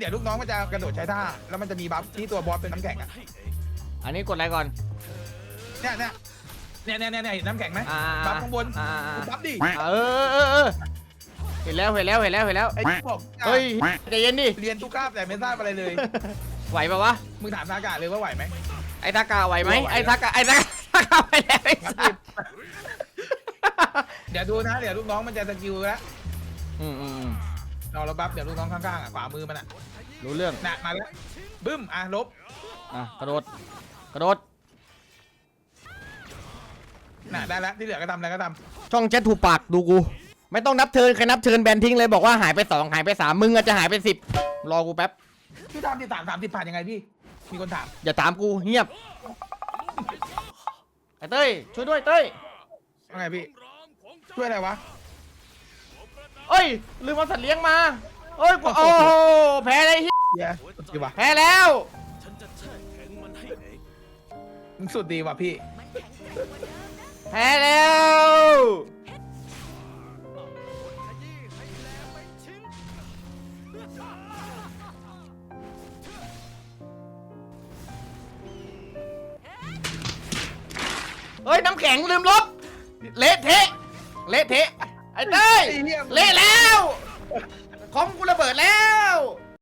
เดี๋ยวลูกน้องมันจะกระโดดใช้ท่า แล้วมันจะมีบัฟที่ตัวบอสเป็นน้ำแข็งอะอันนี้กดอะไรก่อนเนี่ยเนี่ยเนี่ยเนี่ยเนี่ยเห็นน้ำแข็งไหมอ่าบัฟข้างบนอ่าบัฟดิเออเออเออเห็นแล้วเห็นแล้วเห็นแล้วเห็นแล้วไอ้ที่บอกเฮ้ยใจเย็นดิเรียนทุกคาบแต่ไม่ทราบอะไรเลย ไหวปะวะมึงถามทากาเลยว่าไหวไหมไอ้ทากาไหวไหมไหวไอ้ทากาไอ้ทากาทากาไปแล้วไอ้บัฟสัดิสเดี๋ยวดูนะ เดี๋ยวลูกน้องมันจะสกิลแล้วอืมอืม อืมรอเราบัฟเดี๋ยวลูกน้องข้างๆอะขวามือมันอะรู้เรื่อง น่ะมาแล้วบึ้มอะลบอะ กระโดด กระโดด น่ะได้แล้วที่เหลือก็ทำอะไรก็ทช่องแชทถูกปากดูกู ไม่ต้องนับเทิร์นใครนับเทิร์นแบนทิ้งเลยบอกว่าหายไปสองหายไปสามมึงอาจจะหายไปสิบรอกูแป๊บำพี่ทำที่สามสามสิบผ่านยังไงพี่ มีคนถาม อย่าถามกูเงียบไอ้เต้ยช่วยด้วยเต้ย ว่าไงพี่ ช่วยอะไรวะเอ้ ยลืมเอาสัตว์เลี้ยงมาเอ้ยกูโอ้โหแพ้เลยเหี้ยเหี้ยดีว่ะแพ้แล้วมึงสุดดีว่ะพี่ แพ้แล้วเฮ้ยน้ำแข็งลืมลบเละเทะเละเทะ ไอ้เต้ยไอ้เหี้ยเละแล้วคอมกูระเบิดแล้ว